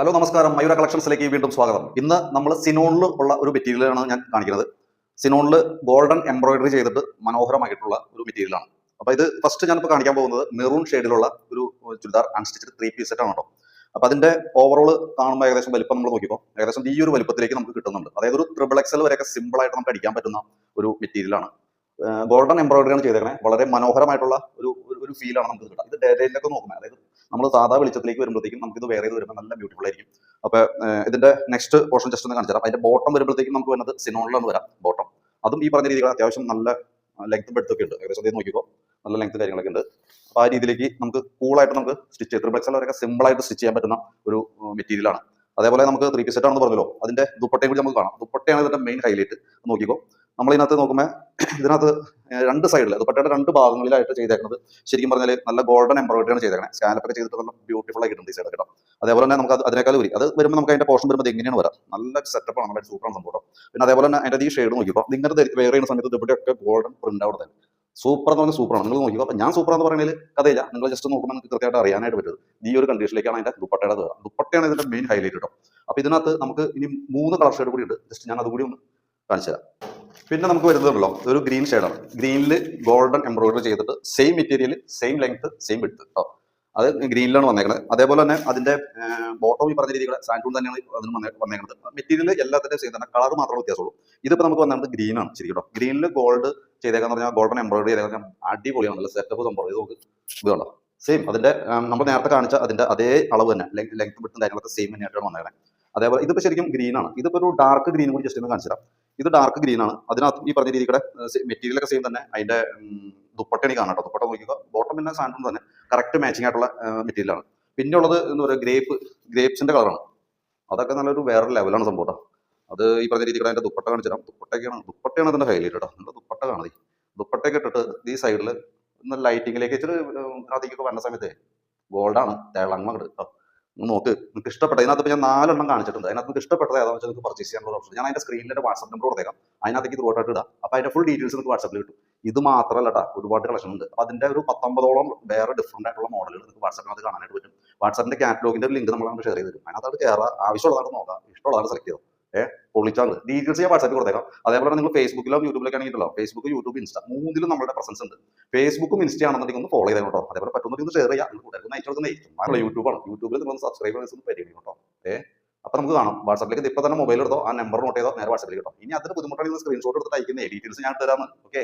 Hello നമസ്കാരം. മയൂര കളക്ഷൻസിലേക്ക് വീണ്ടും സ്വാഗതം. ഇന്ന് നമ്മൾ സിനോണിൽ ഉള്ള ഒരു മെറ്റീരിയലാണ് ഞാൻ കാണിക്കുന്നത്. സിനോണിൽ ഗോൾഡൻ എംബ്രോയിഡറി ചെയ്തിട്ട് മനോഹരമായിട്ടുള്ള ഒരു മെറ്റീരിയലാണ്. അപ്പോൾ ഇത് ഫസ്റ്റ് ഞാനിപ്പോൾ കാണിക്കാൻ പോകുന്നത് മെറൂൺ ഷെയ്ഡിലുള്ള ഒരു churidar unstitched three piece set ആണ് കേട്ടോ. അപ്പൊ അതിന്റെ ഓവറോൾ കാണുമ്പോൾ ഏകദേശം വലിപ്പം നമ്മൾ നോക്കിയപ്പോൾ ഏകദേശം ഈ ഒരു വലിപ്പത്തിലേക്ക് നമുക്ക് കിട്ടുന്നുണ്ട്. അതായത് ഒരു ട്രിപ്പിൾ എക്സൽ വരെയൊക്കെ സിമ്പിൾ ആയിട്ട് നമുക്ക് അടിക്കാൻ പറ്റുന്ന ഒരു മെറ്റീരിയലാണ്. ഗോൾഡൻ എംബ്രോയിഡറി ആണ് ചെയ്തേക്കണേ. വളരെ മനോഹരമായിട്ടുള്ള ഒരു ഒരു- ഒരു ഫീലാണ് നമുക്ക് കിട്ടുന്നത് ഇത് ഡേറ്റയിലൊക്കെ നോക്കുന്നത് അതായത് നമ്മൾ സാധാ വെളിച്ചത്തിലേക്ക് വരുമ്പോഴത്തേക്കും നമുക്ക് ഇത് വേറെ ഇത് വരുമ്പോൾ നല്ല ബ്യൂട്ടിഫുൾ ആയിരിക്കും. അപ്പൊ ഏഹ്, ഇതിന്റെ നെക്സ്റ്റ് പോർഷൻ ജസ്റ്റ് ഒന്ന് കാണിച്ചു തരാം അതിന്റെ ബോട്ടം വരുമ്പോഴത്തേക്കും നമുക്ക് വരുന്നത് സിനോണിലാണ് വരാം ബോട്ടം അതും ഈ പറഞ്ഞ രീതികൾ അത്യാവശ്യം നല്ല ലെങ്ത്തും ബെഡ്ത്തൊക്കെ ഉണ്ട്. ഏകദേശം അതേ നോക്കിക്കോ. നല്ല ലെങ്ത് കാര്യങ്ങളൊക്കെ ഉണ്ട്. അപ്പൊ ആ രീതിയിലേക്ക് നമുക്ക് കൂളായിട്ട് നമുക്ക് സ്റ്റിച്ച് ചെയ്ത് ത്രിപ്ലക്സ് സിമ്പിൾ ആയിട്ട് സ്റ്റിച്ച് ചെയ്യാൻ പറ്റുന്ന ഒരു മെറ്റീരിയലാണ് അതേപോലെ നമുക്ക് ത്രീ പീസ് സെറ്റ് ആണെന്ന് പറഞ്ഞല്ലോ. അതിന്റെ ദുപ്പട്ടയും കൂടി നമുക്ക് കാണാം. ദുപ്പട്ടയാണ് ഇതിന്റെ മെയിൻ ഹൈലൈറ്റ് നോക്കിക്കോ. നമ്മൾ ഇതിനകത്ത് നോക്കുമ്പോൾ ഇതിനകത്ത് രണ്ട് സൈഡിൽ ദുപ്പട്ടയുടെ രണ്ട് ഭാഗങ്ങളിലായിട്ട് ചെയ്തേക്കുന്നത്. ശരിക്കും പറഞ്ഞാൽ നല്ല ഗോൾഡൻ എംബ്രോയിഡറിയാണ് ചെയ്തേക്കുന്നത് സ്കാനപ്പൊക്കെ ചെയ്തിട്ട് നല്ല ബ്യൂട്ടിഫുൾ ആയിട്ടുണ്ട് ഈ സൈഡ് കേട്ടോ അതേപോലെ തന്നെ നമുക്ക് അത് അതിനേക്കാൾ ഉരി അത് വരുമ്പോൾ നമുക്ക് അതിന്റെ പോർഷൻ വരുമ്പോൾ എങ്ങനെയാണ് വരാം? നല്ല സെറ്റപ്പ് ആണ് നല്ല സൂപ്പറാണ് സംഭവം പിന്നെ അതേപോലെ തന്നെ അതിന്റെ ഈ ഷെയ്ഡ് നോക്കിയപ്പോൾ ഇത് ഇങ്ങനെ വേറെ ചെയ്യുന്ന സമയത്ത് ദുപ്പട്ടയൊക്കെ ഗോൾഡൻ പ്രിന്റ് അവിടെ തന്നെ. സൂപ്പർ എന്ന് പറഞ്ഞാൽ സൂപ്പറാണ് നിങ്ങൾ നോക്കിയോ അപ്പൊ ഞാൻ സൂപ്പർ എന്ന് പറയുന്നതിൽ കഥയില്ല. നിങ്ങൾ ജസ്റ്റ് നോക്കുമ്പോൾ നിങ്ങൾക്ക് കൃത്യമായിട്ട് അറിയാനായിട്ട് പറ്റും. ഈ ഒരു കണ്ടീഷനിലേക്കാണ് അതിന്റെ ദുപ്പട്ടയുടെ കയറുക ദുപ്പട്ടയാണ് ഇതിന്റെ മെയിൻ ഹൈലൈറ്റ് കേട്ടോ അപ്പൊ ഇതിനകത്ത് നമുക്ക് ഇനി മൂന്ന് കളർ ഷെയ്ഡ് കൂടി ഉണ്ട്. ജസ്റ്റ് ഞാൻ അതുകൂടി ഒന്ന് കാണിച്ചു തരാം പിന്നെ നമുക്ക് വരുന്നതല്ലോ ഒരു ഗ്രീൻ ഷെയ്ഡാണ് ഗ്രീനിൽ ഗോൾഡൻ എംബ്രോയിഡറി ചെയ്തിട്ട് same material same length same width കേട്ടോ അത് ഗ്രീനിലാണ് വന്നേക്കുന്നത് അതേപോലെ തന്നെ അതിന്റെ ബോട്ടം ഈ പറഞ്ഞ രീതിയിൽ സാൻഡൂൺ തന്നെയാണ് അതിന് വന്നേ- വന്നേക്കുന്നത് മെറ്റീരിയൽ എല്ലാത്തിന്റെ സെയിം തന്നെ. കളർ മാത്രമേ വ്യത്യാസമുള്ളൂ. ഇതിപ്പോ നമുക്ക് വന്നത് ഗ്രീനാണ് ആണ് ശരി കേട്ടോ. ഗ്രീനിൽ ഗോൾഡ് ചെയ്തേക്കാന്ന് പറഞ്ഞാൽ ഗോൾഡൻ എംബ്രോയിഡറി ചെയ്തേക്കാൻ അടിപൊളിയാണ്. നല്ല സെറ്റപ്പ് സംഭവം. ഇത് ഇത് കണ്ടോ? സെയിം അതിന്റെ നമ്മൾ നേരത്തെ കാണിച്ച അതിന്റെ അതേ അളവ് തന്നെ. ലെങ്ത് വിട്ടും കാര്യങ്ങളൊക്കെ സെയിം തന്നെയായിട്ടാണ് വന്നേക്കുന്നത് അതേപോലെ ഇതിപ്പോ ശരിക്കും ഗ്രീനാണ് ഇതിപ്പോ ഒരു ഡാർക്ക് ഗ്രീൻ കൂടി ജസ്റ്റ് ഒന്ന് കാണിച്ചു തരാം ഇത് ഡാർക്ക് ഗ്രീൻ ആണ്. അതിനകത്ത് ഈ പറഞ്ഞ രീതിയുടെ മെറ്റീരിയൽ ഒക്കെ സെയിം തന്നെ. അതിന്റെ ദുപ്പട്ടണി കാണാം ദുപ്പട്ട നോക്കുക ബോട്ടം പിന്നെ സാൻഡും തന്നെ കറക്റ്റ് മാച്ചിങ് ആയിട്ടുള്ള മെറ്റീരിയൽ ആണ്. പിന്നെ ഉള്ളത് എന്ന് പറയുക ഗ്രേപ്പ് ഗ്രേപ്സിന്റെ കളറാണ് അതൊക്കെ നല്ലൊരു വേറെ ലെവലാണ് സംഭവം അത് ഈ പറഞ്ഞ രീതിയിൽ അതിന്റെ ദുപ്പട്ട കാണിച്ചു തരാം. ദുപ്പട്ടയൊക്കെയാണ് ദുപ്പട്ടയാണ് അതിന്റെ ഹൈലൈറ്റ് കേട്ടോ. നല്ല ദുപ്പട്ട കാണുന്നത് ദുപ്പട്ടയൊക്കെ ഇട്ടിട്ട് ഈ സൈഡിൽ ലൈറ്റിങ്ങിലേക്ക് ഇച്ചിരി അതിലേക്ക് വരുന്ന സമയത്ത് ഗോൾഡാണ് തേളങ്ങ കേട്ടോ. നോക്ക്. നിങ്ങൾക്ക് ഇഷ്ടപ്പെട്ട ഇതിനകത്ത് ഞാൻ നാലെണ്ണം കാണിച്ചിട്ടുണ്ട്. അതിനകത്ത് നിങ്ങൾക്ക് ഇഷ്ടപ്പെട്ടത് ഏതാണെന്ന് വെച്ചാൽ നിങ്ങൾക്ക് പർച്ചേസ് ചെയ്യാനുള്ള ഓപ്ഷൻ ഞാൻ അതിന്റെ സ്ക്രീനിൽ വാട്സ്ആപ്പ് നമ്പർ കൊടുത്തേക്കാം. അതിനകത്തേക്ക് ത്രൂ ആയിട്ട് ഇടാം. അപ്പൊ അതിന്റെ ഫുൾ ഡീറ്റെയിൽസ് നിങ്ങൾക്ക് വാട്സപ്പിൽ കിട്ടും. ഇത് മാത്രമല്ല കേട്ടോ ഒരുപാട് കളക്ഷൻ ഉണ്ട്. അപ്പൊ അതിന്റെ ഒരു പത്തൊമ്പതോളം വേറെ ഡിഫറെന്റ് ആയിട്ടുള്ള മോഡലുകൾ നിങ്ങൾക്ക് വാട്സപ്പിനകത്ത് കാണാനായിട്ട് പറ്റും. വാട്സാപ്പിന്റെ കാറ്റലോഗിന്റെ ലിങ്ക് നമ്മൾ ഷെയർ ചെയ്ത് തരും. അതിനകത്ത് കയറാം ആവശ്യമുള്ളതാണ് നോക്കാം. ഇഷ്ടമുള്ളതാണ് സെലക്ട് ചെയ്തോ ഏഹ് പൊളിച്ചാണ്. ഡീറ്റെയിൽസ് ഞാൻ വാട്സാപ്പിൽ കൊടുത്തേക്കാം. അതേപോലെ നിങ്ങൾ ഫേസ്ബുക്കിലോ യൂട്യൂബിലൊക്കെ ആണെങ്കിലോ ഫേസ്ബുക്ക് യൂട്യൂബ് ഇൻസ്റ്റ മൂന്നിലും നമ്മുടെ പ്രസൻസ് ഉണ്ട്. ഫേസ്ബുക്കും ഇൻസ്റ്റ ആണെന്നുണ്ടെങ്കിൽ ഒന്ന് ഫോളോ ചെയ്തോ കേട്ടോ. അതേപോലെ പറ്റുന്നെങ്കിൽ ഷെയർ ചെയ്യാം. നിങ്ങൾ കൂട്ടുകാർക്ക് അയച്ചു കൊടുക്കുന്ന യൂട്യൂബാണ് യൂട്യൂബിൽ നിങ്ങൾ സബ്സ്ക്രൈബേഴ്സ് ഒന്ന് പരിഗണിക്കും കേട്ടോ. ഏഹ് അപ്പൊ നമുക്ക് കാണാം. വാട്സാപ്പിലേക്ക് ഇപ്പൊ തന്നെ മൊബൈൽ എടുത്തോ ആ നമ്പർ നോട്ട് ചെയ്തോ നേരെ വാട്സാപ്പിലേക്ക് കേട്ടോ. ഇനി അതിന് ബുദ്ധിമുട്ടാണെങ്കിൽ സ്ക്രീൻഷോട്ട് എടുത്ത് അയക്കുന്ന ഡീറ്റെയിൽസ് ഞാൻ തരാമെന്ന്. ഓക്കെ